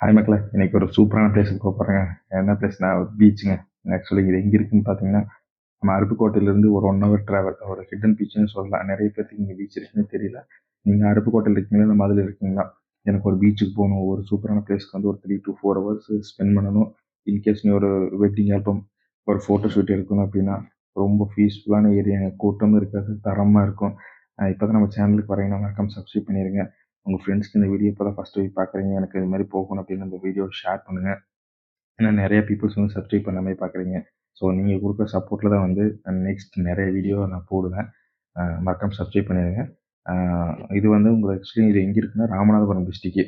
Hi மக்களே. இன்னைக்கு ஒரு சூப்பரான பிளேஸுக்கு போக போகிறேங்க என்ன பிளேஸ்னா ஒரு பீச்சுங்க ஆக்சுவலி இது எங்கே இருக்குன்னு பார்த்தீங்கன்னா நம்ம அருப்புக்கோட்டையிலேருந்து ஒரு ஒன் ஹவர் ட்ராவல் ஒரு ஹிடன் பீச்சுன்னு சொல்லலாம். நிறைய பேருக்கு இங்கே பீச் இருக்குன்னு தெரியல. நீங்கள் அருப்புக்கோட்டையில் இருக்கீங்களா? நம்ம அதில் இருக்கீங்களா? எனக்கு ஒரு பீச்சுக்கு போகணும். ஒரு சூப்பரான பிளேஸ்க்கு வந்து ஒரு three to four hours spend பண்ணணும். இன்கேஸ் நீ ஒரு வெட்டிங் ஆல்பம் ஒரு ஃபோட்டோ ஷூட் எடுக்கணும் அப்படின்னா ரொம்ப பீஸ்ஃபுல்லான ஏரியாங்க கூட்டமும் இருக்காது. தரமாக இருக்கும். இப்போ தான் நம்ம சேனலுக்கு வரீங்கன்னா மறக்காம சப்ஸ்கிரைப் பண்ணிடுங்க உங்கள் ஃப்ரெண்ட்ஸ்க்கு இந்த வீடியோ இப்போ தான் ஃபஸ்ட் போய் பார்க்குறீங்க எனக்கு இது மாதிரி போகணும் அப்படின்னு அந்த வீடியோ ஷேர் பண்ணுங்கள் ஏன்னா நிறைய பீப்புள்ஸ் வந்து சப்ஸ்கிரைப் பண்ண மாதிரி பார்க்குறீங்க ஸோ நீங்கள் கொடுக்குற சப்போர்ட்டில் தான் வந்து நெக்ஸ்ட் நிறைய வீடியோ நான் போடுவேன். மறக்காமல் சப்ஸ்கிரைப் பண்ணிடுங்க. இது வந்து உங்களுக்கு ஆக்சுவலி இது எங்கே இருக்குன்னா ராமநாதபுரம் டிஸ்ட்ரிக்கு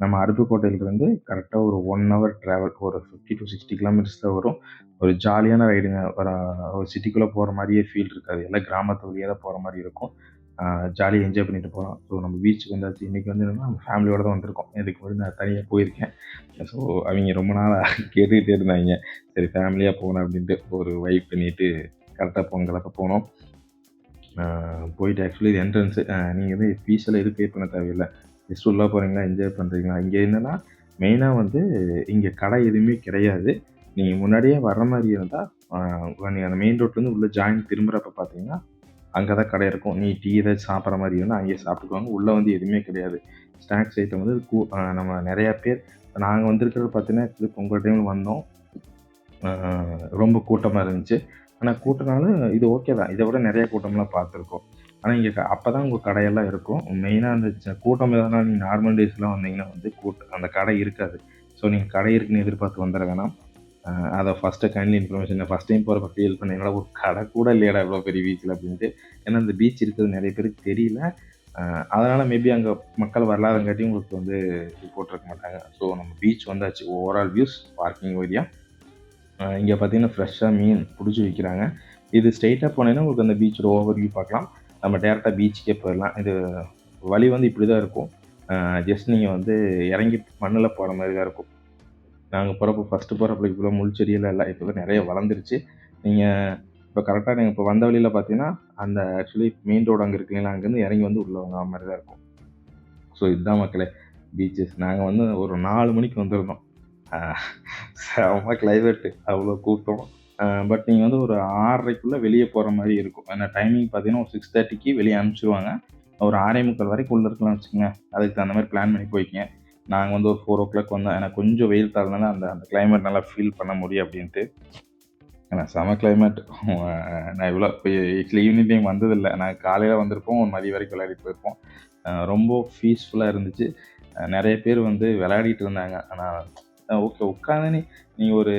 நம்ம அருப்புக்கோட்டையிலிருந்து கரெக்டாக ஒரு ஒன் ஹவர் ட்ராவல் ஒரு ஃபிஃப்டி டு சிக்ஸ்டி கிலோமீட்டர்ஸ் தான் வரும். ஒரு ஜாலியான ரைடுங்க ஒரு ஒரு சிட்டிக்குள்ளே போகிற மாதிரியே ஃபீல் இருக்காது. எல்லாம் கிராமத்து வழியாக தான் போகிற மாதிரி இருக்கும். ஜாலியாக என்ஜாய் பண்ணிட்டு போகலாம் ஸோ நம்ம பீச்சுக்கு வந்தாச்சு. இன்றைக்கி வந்து என்னென்னா நம்ம ஃபேமிலியோட தான் வந்திருக்கோம். இதுக்கு வந்து நான் தனியாக போயிருக்கேன். ஸோ அவங்க ரொம்ப நாளாக கேட்டுக்கிட்டே இருந்தாங்க. சரி ஃபேமிலியாக போகணும் அப்படின்ட்டு ஒரு வைப் பண்ணிவிட்டு கரெக்டாக பொங்கலப்போ போனோம். போயிட்டு ஆக்சுவலி இது என்ட்ரன்ஸு நீங்கள் வந்து ஃபீஸில் எதுவும் பே பண்ண தேவையில்லை. ஜஸ்ட் உள்ளே போகிறீங்களா என்ஜாய் பண்ணுறீங்களா இங்கே என்னென்னா மெயினாக வந்து இங்கே கடை எதுவுமே கிடையாது. நீங்கள் முன்னாடியே வர்ற மாதிரி இருந்தால் நீங்கள் அந்த மெயின் ரோட்லேருந்து உள்ளே ஜாயின் திரும்புகிறப்ப பார்த்தீங்கன்னா அங்கே தான் கடை இருக்கும். நீ டீ ஏதாச்சும் சாப்பிட்ற மாதிரி இருந்தால் அங்கேயே சாப்பிட்டுக்குவாங்க. உள்ளே வந்து எதுவுமே கிடையாது. ஸ்நாக்ஸ் ஐட்டம் வந்து கூ நம்ம நிறையா பேர் நாங்கள் வந்திருக்கிறது பார்த்தீங்கன்னா பொங்கல் டைமில் வந்தோம். ரொம்ப கூட்டமாக இருந்துச்சு. ஆனால் கூட்டம்னாலும் இது ஓகே தான். இதை விட நிறைய கூட்டம்லாம் பார்த்துருக்கோம். ஆனால் இங்கே அப்போ தான் உங்கள் கடையெல்லாம் இருக்கும். மெயினாக அந்த கூட்டம் எதனா நீங்கள் நார்மல் டேஸ்லாம் வந்தீங்கன்னா வந்து கூட்டம் அந்த கடை இருக்காது. ஸோ நீங்கள் கடை இருக்குன்னு எதிர்பார்த்து வந்துட வேணாம். அதை first kindly information first time போகிறப்ப ஃபீல் பண்ணீங்களா ஒரு கடை கூட இல்லையடா இவ்வளோ பெரிய பீச்சில் அப்படின்ட்டு. ஏன்னா அந்த பீச் இருக்கிறது நிறைய பேருக்கு தெரியல. அதனால் மேபி அங்கே மக்கள் வரலாதங்காட்டி உங்களுக்கு வந்து போட்டிருக்க மாட்டாங்க. ஸோ நம்ம பீச் வந்தாச்சு. ஓவரால் வியூஸ் பார்க்கிங் ஏரியா இங்கே பார்த்தீங்கன்னா ஃப்ரெஷ்ஷாக மீன் பிடிச்சி வைக்கிறாங்க. இது ஸ்ட்ரெயிட்டாக போனீங்கன்னா உங்களுக்கு அந்த பீச்சோட ஓவர் வியூ பார்க்கலாம். நம்ம டேரெக்டாக பீச்சுக்கே போயிடலாம். இது வழி வந்து இப்படி தான் இருக்கும் ஜஸ்ட் நீங்கள் வந்து இறங்கி மண்ணில் போகிற மாதிரி தான் இருக்கும். நாங்கள் போகிறப்ப ஃபஸ்ட்டு போகிறப்ப இப்போ முள் செடியெல்லாம் இல்லை இப்போ தான் நிறைய வளர்ந்துருச்சு. நீங்கள் இப்போ கரெக்டாக நீங்கள் இப்போ வந்த வழியில் பார்த்தீங்கன்னா அந்த ஆக்சுவலி மெயின் ரோடு அங்கே இருக்கு அங்கேருந்து இறங்கி வந்து உள்ளே வாங்க மாதிரி தான் இருக்கும். ஸோ இதுதான் மக்களே பீச்சஸ் நாங்கள் வந்து ஒரு நாலு மணிக்கு வந்திருந்தோம். செம்ம கிளைமேட்டு அவ்வளோ கூட்டம். பட் நீங்கள் வந்து ஒரு ஆறரைக்குள்ளே வெளியே போகிற மாதிரி இருக்கும். ஏன்னா டைமிங் பார்த்தீங்கன்னா ஒரு சிக்ஸ் தேர்ட்டிக்கு வெளியே அனுப்பிச்சிடுவாங்க ஒரு ஆறே முக்கால் வரைக்கும் உள்ளே இருக்கலாம் வச்சுக்கோங்க. அதுக்கு தகுந்த மாதிரி பிளான் பண்ணி போய்க்கிங்க. நாங்கள் வந்து ஒரு ஃபோர் ஓ கிளாக் வந்தோம் எனக்கு கொஞ்சம் வெயில் தாழ்னால அந்த அந்த கிளைமேட் நல்லா ஃபீல் பண்ண முடியும் அப்படின்ட்டு. ஏன்னா செம கிளைமேட் நான் இவ்வளோ இப்போ ஆக்சுவலி ஈவினிங் டைம் வந்ததில்லை. நான் காலையில் வந்திருப்போம் ஒரு மதிய வரைக்கும் விளையாடிட்டு போயிருப்போம். ரொம்ப பீஸ்ஃபுல்லாக இருந்துச்சு. நிறைய பேர் வந்து விளையாடிட்டு இருந்தாங்க. ஆனால் ஓகே உட்காந்து நீ ஒரு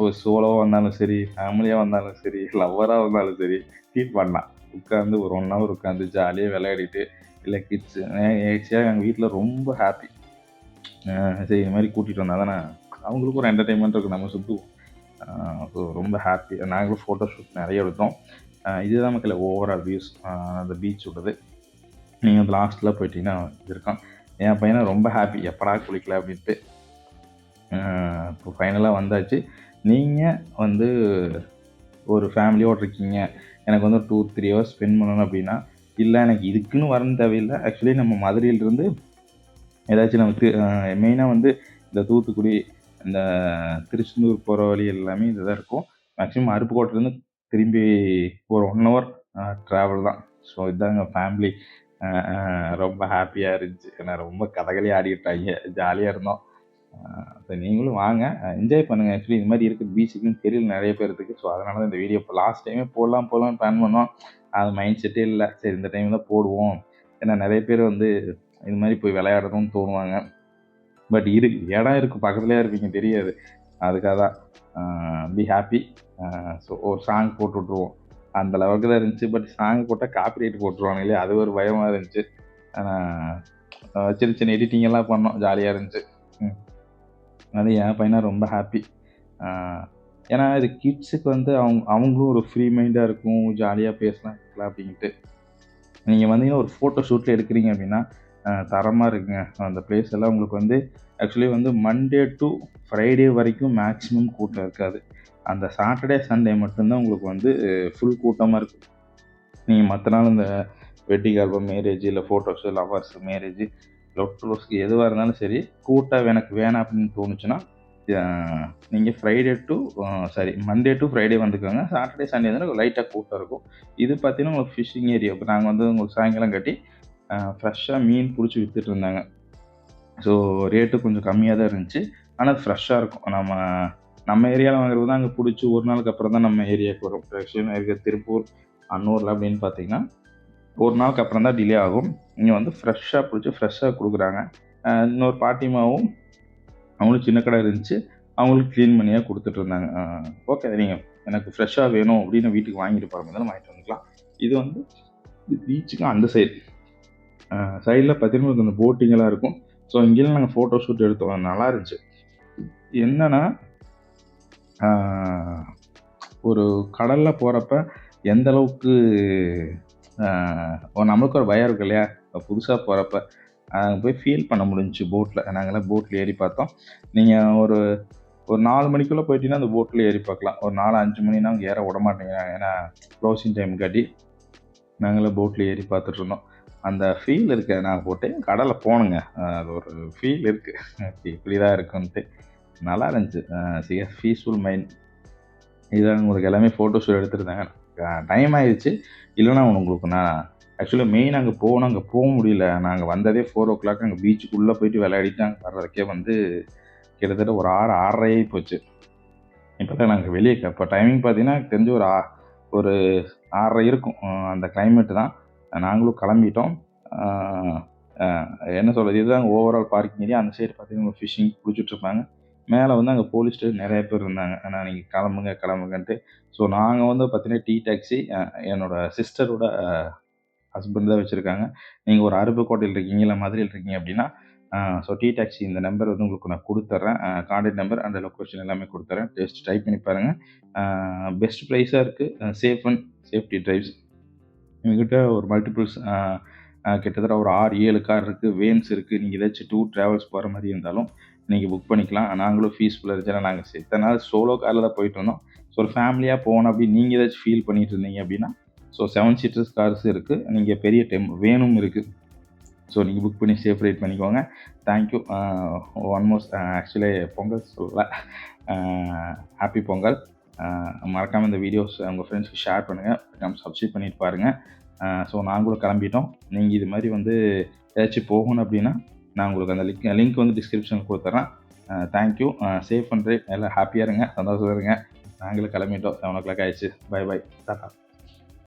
ஒரு சோலோவாக வந்தாலும் சரி ஃபேமிலியாக வந்தாலும் சரி லவ்வராக வந்தாலும் சரி ஃபீல் பண்ணலாம். உட்காந்து ஒரு ஒன் ஹவர் உட்காந்து ஜாலியாக விளையாடிட்டு இல்லை கிட்ஸு ஆக்சுவலாக எங்கள் வீட்டில் ரொம்ப ஹாப்பி சரி இது மாதிரி கூட்டிகிட்டு வந்தால் தானே? அவங்களுக்கும் ஒரு என்டர்டைன்மெண்ட் இருக்குது நம்ம சுற்றுவோம் ஸோ ரொம்ப ஹாப்பி நாங்களும் ஃபோட்டோ ஷூட் நிறைய எடுத்தோம். இதுதான் மக்கள் ஓவரால் வியூஸ் அந்த பீச் விடுறது நீங்கள் வந்து லாஸ்ட்டில் போயிட்டீங்கன்னா இது இருக்கான் என் பையனை ரொம்ப ஹாப்பி எப்படா குளிக்கல அப்படின்ட்டு. இப்போ ஃபைனலாக வந்தாச்சு. நீங்கள் வந்து ஒரு ஃபேமிலியோடு இருக்கீங்க. எனக்கு வந்து டூ த்ரீ ஹவர்ஸ் ஸ்பெண்ட் பண்ணணும் அப்படின்னா இல்லை எனக்கு இதுக்குன்னு வரணும் தேவையில்லை. ஆக்சுவலி நம்ம மதுரையிலிருந்து ஏதாச்சும் நமக்கு மெயினாக வந்து இந்த தூத்துக்குடி இந்த திருச்செந்தூர் போகிற வழி எல்லாமே இதுதான் இருக்கும். மேக்ஸிமம் அருப்புக்கோட்டையிலேருந்து திரும்பி ஒரு ஒன் ஹவர் ட்ராவல் தான். ஸோ இதுதாங்க ஃபேமிலி ரொம்ப ஹாப்பியாக இருந்துச்சு. ஏன்னா ரொம்ப கதகளி ஆடிக்கிட்டாங்க ஜாலியாக இருந்தோம். ஸோ நீங்களும் வாங்க. என்ஜாய் பண்ணுங்கள் ஆக்சுவலி இந்த மாதிரி இருக்குது பீச்சுக்குன்னு தெரியல நிறைய பேர் இருக்குது ஸோ அதனால தான் இந்த வீடியோ இப்போ லாஸ்ட் டைமே போடலாம் போடலாம் பிளான் பண்ணோம். அது மைண்ட் செட்டே இல்லை. சரி இந்த டைம் தான் போடுவோம். ஏன்னா நிறைய பேர் வந்து இது மாதிரி போய் விளையாடணும்னு தோணுவாங்க. பட் இருக்கு. இடம் இருக்குது பக்கத்துலேயே இருப்பீங்க தெரியாது. அதுக்காக தான். பி ஹாப்பி ஸோ ஒரு சாங் போட்டு விட்ருவோம் அந்த லெவலுக்கு தான் இருந்துச்சு. பட் சாங் போட்டால் காப்பி ரைட் போட்டுருவாங்க இல்லையா? அது ஒரு பயமாக இருந்துச்சு. ஆனால் சின்ன சின்ன எடிட்டிங் எல்லாம் பண்ணோம். ஜாலியாக இருந்துச்சு. அது என் பையனாக ரொம்ப ஹாப்பி ஏன்னா இது கிட்ஸுக்கு வந்து அவங்க அவங்களும் ஒரு ஃப்ரீ மைண்டாக இருக்கும் ஜாலியாக பேசலாம் இருக்கலாம் அப்படின்ட்டு. நீங்கள் வந்தீங்கன்னா ஒரு ஃபோட்டோ ஷூட்டில் எடுக்கிறீங்க அப்படின்னா தரமாக இருக்குங்க. அந்த பிளேஸ் எல்லாம் உங்களுக்கு வந்து ஆக்சுவலி வந்து மண்டே டு ஃப்ரைடே வரைக்கும் மேக்ஸிமம் கூட்டம் இருக்காது. அந்த சாட்டர்டே சண்டே மட்டும்தான் உங்களுக்கு வந்து ஃபுல் கூட்டமாக இருக்கும். நீங்கள் மற்ற நாள் இந்த வெட்டிங் ஆல்பம் மேரேஜ் இல்லை ஃபோட்டோஸு லவர்ஸ் மேரேஜ் லவ் ரோஸ்க்கு எதுவாக இருந்தாலும் சரி கூட்டாக எனக்கு வேணாம் அப்படின்னு தோணுச்சுன்னா நீங்கள் Friday to sorry Monday to Friday வந்துக்கோங்க. Saturday Sunday வந்து லைட்டாக கூட்டம் இருக்கும். இது பார்த்தீங்கன்னா உங்களுக்கு ஃபிஷிங் ஏரியா இப்போ நாங்கள் வந்து உங்களுக்கு சாயங்காலம் கட்டி ஃப்ரெஷ்ஷாக மீன் பிடிச்சி விற்றுட்டு இருந்தாங்க. ஸோ ரேட்டு கொஞ்சம் கம்மியாக தான் இருந்துச்சு. ஆனால் ஃப்ரெஷ்ஷாக இருக்கும். நம்ம நம்ம ஏரியாவில் வாங்குறது தான் அங்கே பிடிச்சி ஒரு நாளுக்கு அப்புறம் தான் நம்ம ஏரியாவுக்கு வரும். ஃப்ரெஷ்ஷாக இருக்க திருப்பூர் அன்னூரில் அப்படின்னு பார்த்தீங்கன்னா ஒரு நாளுக்கு அப்புறம் தான் டிலே ஆகும். இங்கே வந்து ஃப்ரெஷ்ஷாக பிடிச்சி ஃப்ரெஷ்ஷாக கொடுக்குறாங்க. இன்னொரு பாட்டிமாவும் அவங்களும் சின்ன கடை இருந்துச்சு. அவங்களுக்கு க்ளீன் பண்ணியாக கொடுத்துட்டு இருந்தாங்க. ஓகே நீங்கள் எனக்கு ஃப்ரெஷ்ஷாக வேணும் அப்படின்னு வீட்டுக்கு வாங்கிட்டு போகிற மாதிரி வாங்கிட்டு வந்துக்கலாம். இது வந்து பீச்சுக்கு அந்த சைடு சைடில் பார்த்தீங்கன்னா அந்த போட்டிங்கெல்லாம் இருக்கும். ஸோ இங்கேயும் நாங்கள் ஃபோட்டோ ஷூட் எடுத்தோம். நல்லா இருந்துச்சு. என்னென்னா ஒரு கடலில் போகிறப்ப எந்த அளவுக்கு நம்மளுக்கு ஒரு பயம் இருக்கு இல்லையா? புதுசாக போகிறப்ப போய் ஃபீல் பண்ண முடிஞ்சுச்சு போட்டில் நாங்களாம் போட்டில் ஏறி பார்த்தோம். நீங்கள் ஒரு ஒரு நாலு மணிக்குள்ளே போயிட்டீங்கன்னா அந்த போட்டில் ஏறி பார்க்கலாம். ஒரு நாலு அஞ்சு மணினா அவங்க ஏற விட மாட்டேங்கிறாங்க. ஏன்னா க்ளோசிங் டைம் காட்டி நாங்களே போட்டில் ஏறி பார்த்துட்டு இருந்தோம். அந்த ஃபீல் இருக்கு. நான் போட்டேன் கடலில் போனேங்க. அது ஒரு ஃபீல் இருக்குது இப்படி தான் இருக்குன்ட்டு. நல்லா இருந்துச்சு. சிக பீஸ்ஃபுல் மைண்ட் இதான் உங்களுக்கு எல்லாமே ஃபோட்டோ ஷூட் எடுத்துருந்தாங்க. டைம் ஆயிடுச்சு. இல்லைன்னா உங்களுக்கு நான் ஆக்சுவலாக மெயின் அங்கே போகணும் அங்கே போக முடியல. நாங்கள் வந்ததே ஃபோர் ஓ கிளாக் அங்கே பீச்சுக்குள்ளே போயிட்டு விளையாடிட்டு அங்கே வர்றதுக்கே வந்து கிட்டத்தட்ட ஒரு ஆறு ஆறரை போச்சு. இப்போ தான் நாங்கள் வெளியே இப்போ டைமிங் பார்த்தீங்கன்னா தெரிஞ்சு ஒரு ஆ ஒரு ஆறரை இருக்கும். அந்த கிளைமேட்டு தான். நாங்களும் கிளம்பிட்டோம். என்ன சொல்கிறது இதுதான் ஓவரால் பார்க்கிங் ஏரியா அந்த சைடு பார்த்தீங்கன்னா ஃபிஷிங் பிடிச்சிட்டு இருப்பாங்க. மேலே வந்து அங்கே போலீஸ் ஸ்டேஷன் நிறைய பேர் இருந்தாங்க. ஆனால் நீங்கள் கிளம்புங்க கிளம்புங்கன்ட்டு. ஸோ நாங்கள் வந்து பார்த்தீங்கன்னா டீ டாக்ஸி என்னோட சிஸ்டரோட ஹஸ்பண்ட் தான் வச்சுருக்காங்க. நீங்கள் ஒரு அருப்புக்கோட்டையில் இருக்கீங்க இல்லை மதுரையில் இருக்கீங்க அப்படின்னா ஸோ டீ டாக்ஸி இந்த நம்பர் வந்து உங்களுக்கு நான் கொடுத்துட்றேன் கான்டாக்ட் நம்பர் அந்த லொக்கேஷன் எல்லாமே கொடுத்துட்றேன் டெஸ்ட் டைப் பண்ணி பாருங்கள் பெஸ்ட் ப்ரைஸாக இருக்குது சேஃப் அண்ட் சேஃப்டி ட்ரைவ்ஸ் எங்ககிட்ட ஒரு மல்டிபிள்ஸ் கிட்டத்தட்ட ஒரு ஆறு ஏழு கார் இருக்குது வேன்ஸ் இருக்குது நீங்கள் ஏதாச்சும் டூர் ட்ராவல்ஸ் போகிற மாதிரி இருந்தாலும் நீங்கள் புக் பண்ணிக்கலாம். நாங்களும் ஃபீஸ்ஃபுல்லாக இருந்துச்சுன்னா நாங்கள் இத்தனை நாள் சோலோ காரில் தான் போயிட்டு வந்தோம். ஸோ ஒரு ஃபேமிலியாக போகணும் அப்படின்னு நீங்கள் ஏதாச்சும் ஃபீல் பண்ணிட்டு இருந்தீங்க அப்படின்னா ஸோ செவன் சீட்டர்ஸ் கார்ஸ் இருக்குது நீங்கள் பெரிய டெம் வேணும் இருக்குது ஸோ நீங்கள் புக் பண்ணி சேஃப் ரைட் பண்ணிக்கோங்க. Thank you one most actually Pongal சொல்லல. ஹாப்பி பொங்கல். மறக்காமல் இந்த வீடியோஸ் உங்கள் ஃப்ரெண்ட்ஸ்க்கு ஷேர் பண்ணுங்கள் சப்ஸ்கிரைப் பண்ணிட்டு பாருங்கள் ஸோ நாங்களும் கிளம்பிட்டோம். நீங்கள் இது மாதிரி வந்து ஏதாச்சும் போகணும் அப்படின்னா நான் உங்களுக்கு அந்த லிங்க் லிங்க் வந்து டிஸ்கிரிப்ஷனில் கொடுத்துட்றேன் தேங்க்யூ சேஃப் பண்ணுறேன் எல்லாம் ஹாப்பியாக இருங்க சந்தோஷமாக இருங்க. நாங்களும் கிளம்பிட்டோம். செவன் ஓ கிளாக் ஆயிடுச்சு. Bye bye tata